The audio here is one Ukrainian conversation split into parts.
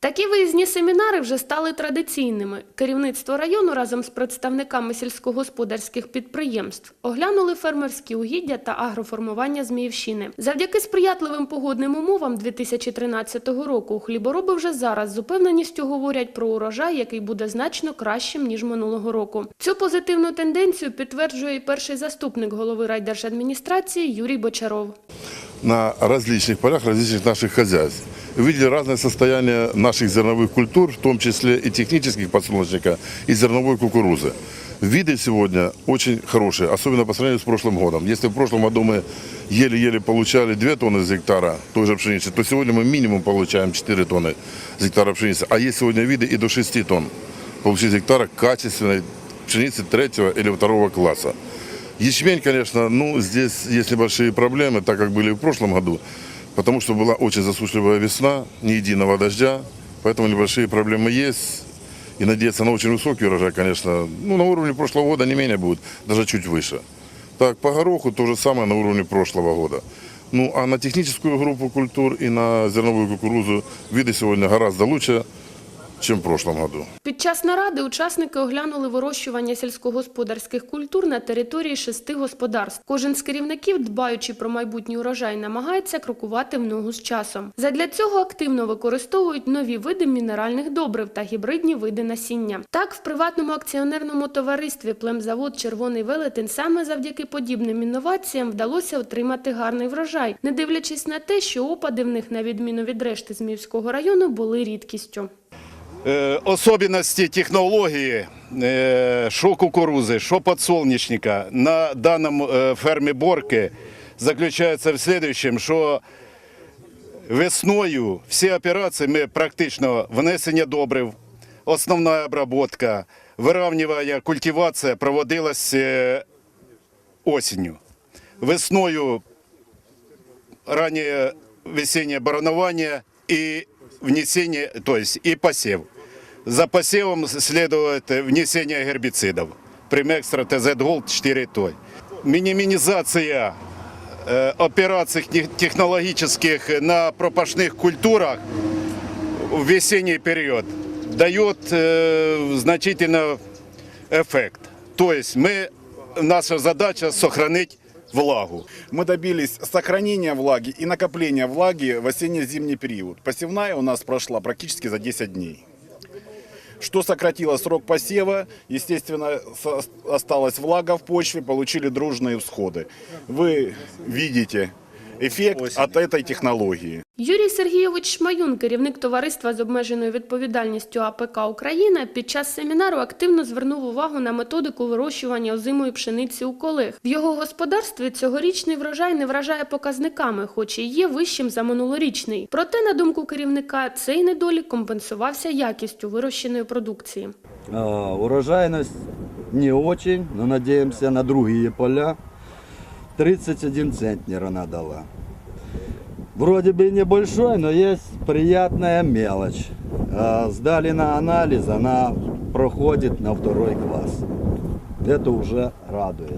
Такі виїзні семінари вже стали традиційними. Керівництво району разом з представниками сільськогосподарських підприємств оглянули фермерські угіддя та агроформування Зміївщини. Завдяки сприятливим погодним умовам 2013 року хлібороби вже зараз з упевненістю говорять про урожай, який буде значно кращим ніж минулого року. Цю позитивну тенденцію підтверджує і перший заступник голови райдержадміністрації Юрій Бочаров на различных полях различных наших хозяйств. Видели разное состояние наших зерновых культур, в том числе и технических подсолнечника, и зерновой кукурузы. Виды сегодня очень хорошие, особенно по сравнению с прошлым годом. Если в прошлом году мы еле-еле получали 2 тонны с гектара той же пшеницы, то сегодня мы минимум получаем 4 тонны с гектара пшеницы. А есть сегодня виды и до 6 тонн получить с гектара качественной пшеницы третьего или второго класса. Ячмень, конечно, ну, здесь есть небольшие проблемы, так как были и в прошлом году, потому что была очень засушливая весна, ни единого дождя, поэтому небольшие проблемы есть. И надеяться на очень высокий урожай, конечно, ну, на уровне прошлого года не менее будет, даже чуть выше. Так, по гороху то же самое на уровне прошлого года. Ну, а на техническую группу культур и на зерновую кукурузу виды сегодня гораздо лучше, чем в прошлом году. Під час наради учасники оглянули вирощування сільськогосподарських культур на території шести господарств. Кожен з керівників, дбаючи про майбутній урожай, намагається крокувати в ногу з часом. Задля цього активно використовують нові види мінеральних добрив та гібридні види насіння. Так, в приватному акціонерному товаристві племзавод Червоний велетень саме завдяки подібним інноваціям вдалося отримати гарний врожай, не дивлячись на те, що опади в них, на відміну від решти Зміївського району, були рідкістю. Е, Особенности технологии, е, що кукурузи, що подсолнечника на данном е, ферме Борки заключается в следующем, що весною всі операції ми практично внесення добрив, основна обработка, виравнювання, культивація проводилась осінню. Весною раннее весеннее баранование и внесение, то есть и посев. За посевом следует внесение гербицидов. Примекстра ТЗ Голд 4 той. Минимизация э, операций тех- технологических на пропашных культурах в весенний период дает э, значительно эффект. То есть мы, наша задача сохранить влагу. Мы добились сохранения влаги и накопления влаги в осенне-зимний период. Посевная у нас прошла практически за 10 дней. Что сократило срок посева, естественно, осталась влага в почве, получили дружные всходы. Вы видите эффект от этой технологии. Юрій Сергійович Шмаюн, керівник товариства з обмеженою відповідальністю АПК Україна, під час семінару активно звернув увагу на методику вирощування озимої пшениці у колег. В його господарстві цьогорічний врожай не вражає показниками, хоч і є вищим за минулорічний. Проте, на думку керівника, цей недолік компенсувався якістю вирощеної продукції. А, Урожайность не очень, но надеемся на другие поля. 31 центнер она дала. Вроде бы небольшой, но есть приятная мелочь. Сдали на анализ, она проходит на второй класс Это уже радует.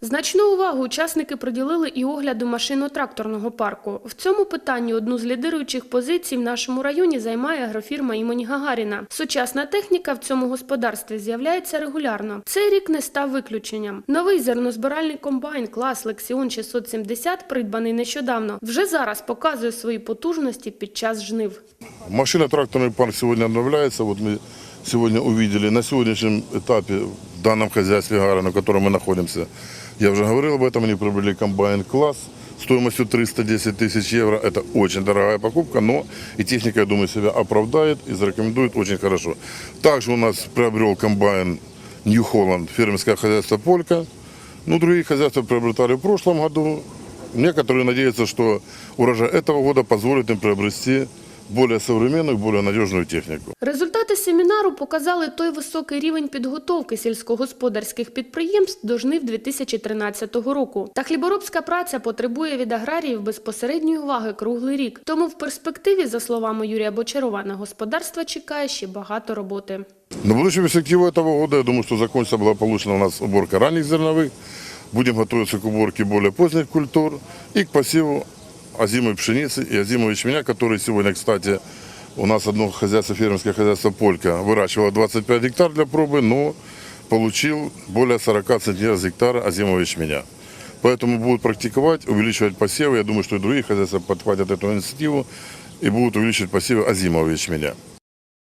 Значну увагу учасники приділили і огляду машино-тракторного парку. В цьому питанні одну з лідируючих позицій в нашому районі займає агрофірма імені Гагаріна. Сучасна техніка в цьому господарстві з'являється регулярно. Цей рік не став виключенням. Новий зернозбиральний комбайн клас Лексіон 670, придбаний нещодавно, вже зараз показує свої потужності під час жнив. Машино-тракторный парк сегодня обновляется. Вот мы сегодня увидели на сегодняшнем этапе в данном хозяйстве Гарина, в котором мы находимся. Я уже говорил об этом, они приобрели комбайн класс стоимостью 310 тысяч евро. Это очень дорогая покупка, но и техника, я думаю, себя оправдает и зарекомендует очень хорошо. Также у нас приобрел комбайн New Holland, фермерское хозяйство Полька. Ну, другие хозяйства приобретали в прошлом году. Некоторые надеются, что урожай этого года позволит им приобрести более современную, более надежную технику. Результати семінару показали той високий рівень підготовки сільськогосподарських підприємств до жнив 2013 року. Та хліборобська праця потребує від аграріїв безпосередньої уваги круглий рік. Тому в перспективі, за словами Юрія Бочарова, на господарства чекає ще багато роботи. На будущую перспективу этого года, я думаю, что закончится благополучно у нас уборка ранних зерновых. Будем готовиться к уборке более поздних культур и к посеву озимой пшеницы и озимого ячменя, который сегодня, кстати, У нас одно хозяйство, фермерское хозяйство «Полька» выращивало 25 гектар для пробы, но получил более 40 центнеров с гектара озимого ячменя. Поэтому будут практиковать, увеличивать посевы. Я думаю, что и другие хозяйства подхватят эту инициативу и будут увеличивать посевы озимого ячменя.